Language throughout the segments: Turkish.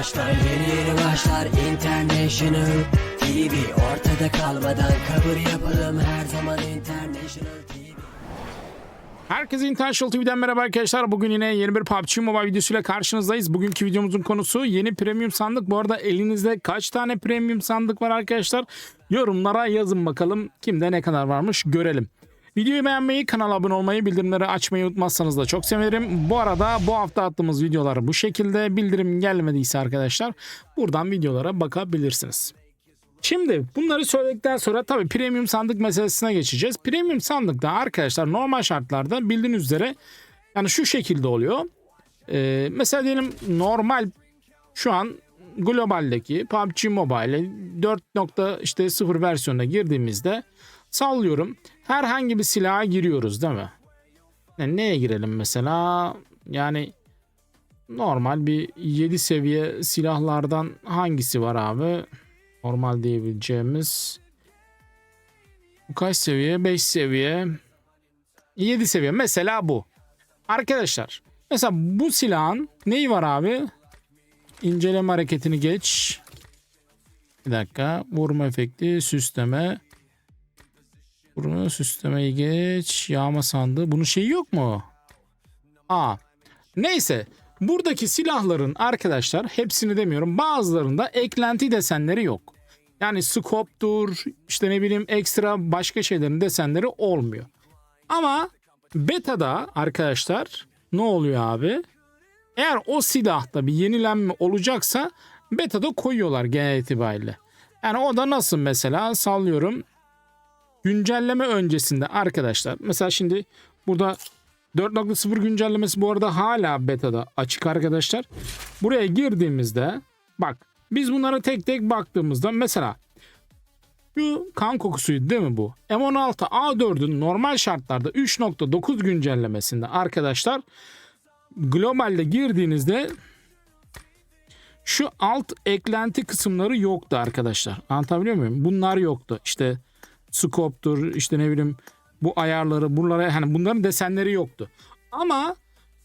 başlar Yeni yeni başlar International TV Ortada kalmadan kabul yapalım Her zaman International TV Herkese International TV'den merhaba arkadaşlar. Bugün yine yeni bir PUBG Mobile videosuyla karşınızdayız. Bugünkü videomuzun konusu yeni premium sandık. Bu arada elinizde kaç tane premium sandık var arkadaşlar? Yorumlara yazın bakalım kimde ne kadar varmış görelim. Videoyu beğenmeyi, kanala abone olmayı, bildirimleri açmayı unutmazsanız da çok sevinirim. Bu arada bu hafta attığımız videolar bu şekilde. Bildirim gelmediyse arkadaşlar buradan videolara bakabilirsiniz. Şimdi bunları söyledikten sonra tabii premium sandık meselesine geçeceğiz. Premium sandıkta arkadaşlar normal şartlarda bildiğiniz üzere yani şu şekilde oluyor. Ee, mesela diyelim normal şu an globaldeki PUBG Mobile 4.0 işte 0 versiyonuna girdiğimizde sallıyorum herhangi bir silaha giriyoruz değil mi? Yani neye girelim mesela? Yani normal bir 7 seviye silahlardan hangisi var abi? normal diyebileceğimiz bu kaç seviye? 5 seviye 7 seviye mesela bu. Arkadaşlar mesela bu silahın neyi var abi? İnceleme hareketini geç. Bir dakika. Vurma efekti, süsleme. Vurma, süslemeyi geç. Yağma sandığı. Bunun şeyi yok mu? Aa. Neyse. Buradaki silahların arkadaşlar hepsini demiyorum bazılarında eklenti desenleri yok. Yani scope'dur işte ne bileyim ekstra başka şeylerin desenleri olmuyor. Ama beta'da arkadaşlar ne oluyor abi? Eğer o silahta bir yenilenme olacaksa beta'da koyuyorlar genel itibariyle. Yani o da nasıl mesela sallıyorum güncelleme öncesinde arkadaşlar mesela şimdi burada 4.0 güncellemesi bu arada hala beta'da açık arkadaşlar. Buraya girdiğimizde bak biz bunlara tek tek baktığımızda mesela şu kan kokusuydu değil mi bu? M16 A4'ün normal şartlarda 3.9 güncellemesinde arkadaşlar globalde girdiğinizde şu alt eklenti kısımları yoktu arkadaşlar. Anlatabiliyor muyum? Bunlar yoktu. İşte scope'tur işte ne bileyim bu ayarları bunlara hani bunların desenleri yoktu. Ama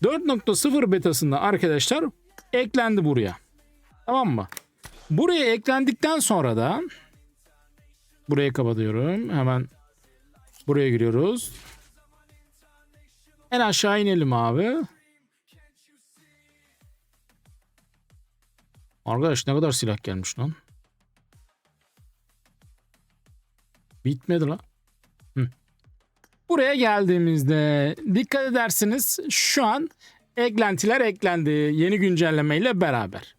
4.0 betasında arkadaşlar eklendi buraya. Tamam mı? Buraya eklendikten sonra da burayı kapatıyorum. Hemen buraya giriyoruz. En aşağı inelim abi. Arkadaş ne kadar silah gelmiş lan. Bitmedi lan. Buraya geldiğimizde dikkat edersiniz şu an eklentiler eklendi yeni güncellemeyle beraber.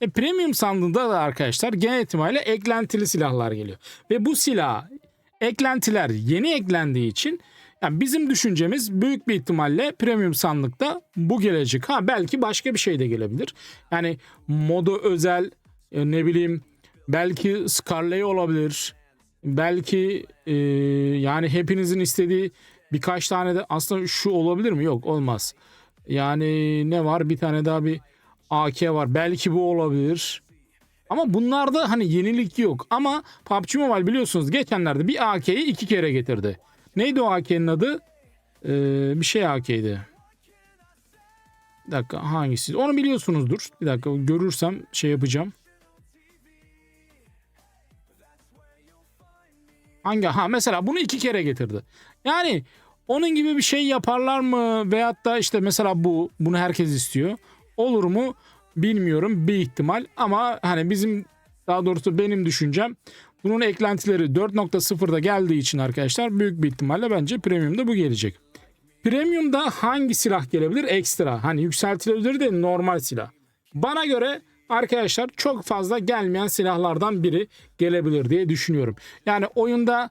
E, premium sandığında da arkadaşlar genel itibariyle eklentili silahlar geliyor. Ve bu silah eklentiler yeni eklendiği için yani bizim düşüncemiz büyük bir ihtimalle premium sandıkta bu gelecek. Ha belki başka bir şey de gelebilir. Yani modu özel e, ne bileyim belki Scarlet olabilir. Belki e, yani hepinizin istediği birkaç tane de aslında şu olabilir mi? Yok olmaz. Yani ne var? Bir tane daha bir AK var. Belki bu olabilir. Ama bunlarda hani yenilik yok. Ama PUBG Mobile biliyorsunuz geçenlerde bir AK'yi iki kere getirdi. Neydi o AK'nin adı? Ee, bir şey AK'ydi. Bir dakika hangisi? Onu biliyorsunuzdur. Bir dakika görürsem şey yapacağım. Hangi? Ha mesela bunu iki kere getirdi. Yani onun gibi bir şey yaparlar mı? Veyahut da işte mesela bu bunu herkes istiyor. Olur mu? Bilmiyorum bir ihtimal ama hani bizim daha doğrusu benim düşüncem bunun eklentileri 4.0'da geldiği için arkadaşlar büyük bir ihtimalle bence premiumda bu gelecek. Premiumda hangi silah gelebilir? Ekstra. Hani yükseltilebilir de normal silah. Bana göre arkadaşlar çok fazla gelmeyen silahlardan biri gelebilir diye düşünüyorum. Yani oyunda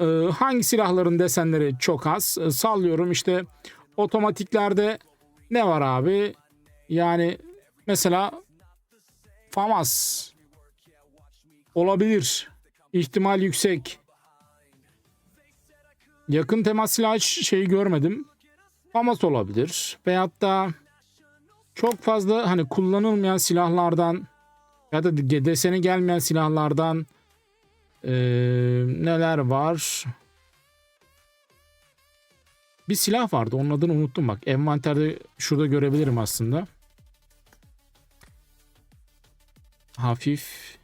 e, hangi silahların desenleri çok az E, sallıyorum işte otomatiklerde ne var abi? Yani mesela FAMAS olabilir. İhtimal yüksek. Yakın temas silahı şeyi görmedim. FAMAS olabilir. Veyahut da çok fazla hani kullanılmayan silahlardan ya da de- deseni gelmeyen silahlardan eee, neler var? Bir silah vardı. Onun adını unuttum bak. Envanterde şurada görebilirim aslında. hafif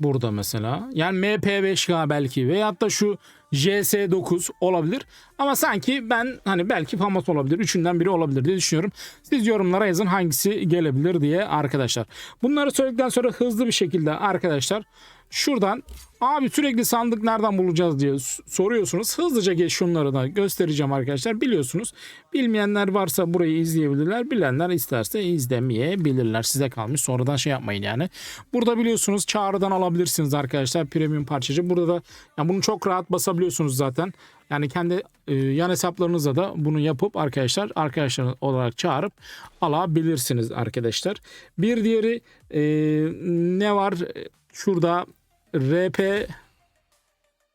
burada mesela. Yani MP5K belki veyahut da şu JS9 olabilir. Ama sanki ben hani belki FAMAS olabilir. Üçünden biri olabilir diye düşünüyorum. Siz yorumlara yazın hangisi gelebilir diye arkadaşlar. Bunları söyledikten sonra hızlı bir şekilde arkadaşlar şuradan abi sürekli sandık nereden bulacağız diye soruyorsunuz. Hızlıca geç şunları da göstereceğim arkadaşlar. Biliyorsunuz bilmeyenler varsa burayı izleyebilirler. Bilenler isterse izlemeyebilirler. Size kalmış sonradan şey yapmayın yani. Burada biliyorsunuz çağrıdan alabilirsiniz arkadaşlar premium parçacı. Burada da yani bunu çok rahat basabiliyorsunuz zaten. Yani kendi e, yan hesaplarınızda da bunu yapıp arkadaşlar arkadaşlar olarak çağırıp alabilirsiniz arkadaşlar. Bir diğeri e, ne var? Şurada RP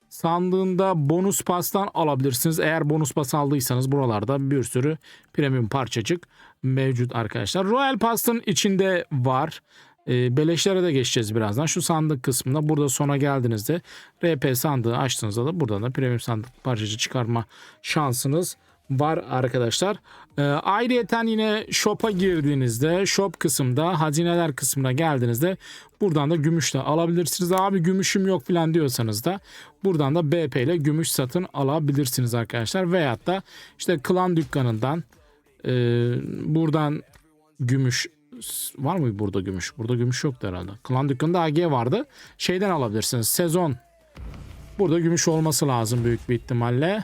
sandığında bonus pastan alabilirsiniz. Eğer bonus pas aldıysanız buralarda bir sürü premium parçacık mevcut arkadaşlar. Royal Pass'ın içinde var. E, beleşlere de geçeceğiz birazdan. Şu sandık kısmında burada sona geldiğinizde RP sandığı açtığınızda da buradan da premium sandık parçacı çıkarma şansınız var arkadaşlar. E, ayrıyeten yine shop'a girdiğinizde shop kısımda hazineler kısmına geldiğinizde buradan da gümüş de alabilirsiniz. Abi gümüşüm yok falan diyorsanız da buradan da BP ile gümüş satın alabilirsiniz arkadaşlar. Veyahut da işte klan dükkanından e, buradan gümüş var mı burada gümüş? Burada gümüş yoktu herhalde. Klan dükkanında AG vardı. Şeyden alabilirsiniz. Sezon. Burada gümüş olması lazım büyük bir ihtimalle.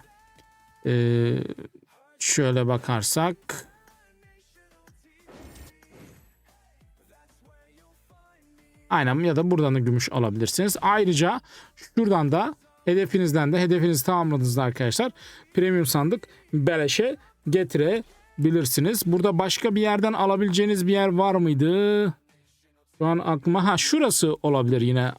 Ee, şöyle bakarsak. Aynen ya da buradan da gümüş alabilirsiniz. Ayrıca şuradan da hedefinizden de hedefinizi tamamladığınızda arkadaşlar premium sandık beleşe getirebilirsiniz. Burada başka bir yerden alabileceğiniz bir yer var mıydı? Şu an aklıma ha şurası olabilir yine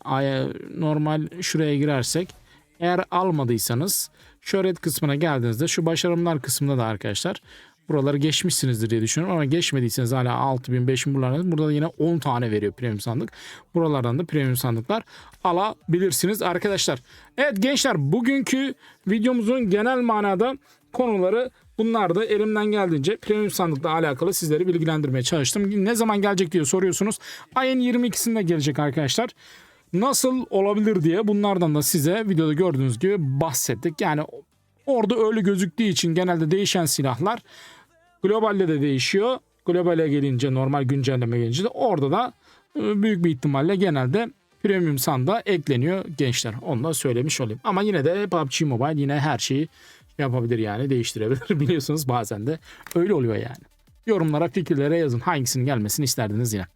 normal şuraya girersek eğer almadıysanız şöhret kısmına geldiğinizde şu başarımlar kısmında da arkadaşlar buraları geçmişsinizdir diye düşünüyorum ama geçmediyseniz hala 6000 5000 buralarda burada da yine 10 tane veriyor premium sandık. Buralardan da premium sandıklar alabilirsiniz arkadaşlar. Evet gençler bugünkü videomuzun genel manada konuları Bunlar da elimden geldiğince premium sandıkla alakalı sizleri bilgilendirmeye çalıştım. Ne zaman gelecek diye soruyorsunuz. Ayın 22'sinde gelecek arkadaşlar. Nasıl olabilir diye bunlardan da size videoda gördüğünüz gibi bahsettik. Yani orada öyle gözüktüğü için genelde değişen silahlar globalde de değişiyor. Globale gelince normal güncelleme gelince de orada da e, büyük bir ihtimalle genelde premium sandığa ekleniyor gençler. Onu da söylemiş olayım. Ama yine de PUBG Mobile yine her şeyi yapabilir yani değiştirebilir biliyorsunuz bazen de öyle oluyor yani. Yorumlara fikirlere yazın hangisinin gelmesini isterdiniz yine.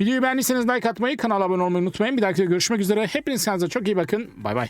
Videoyu beğendiyseniz like atmayı kanala abone olmayı unutmayın. Bir dahaki görüşmek üzere. Hepiniz kendinize çok iyi bakın. Bay bay.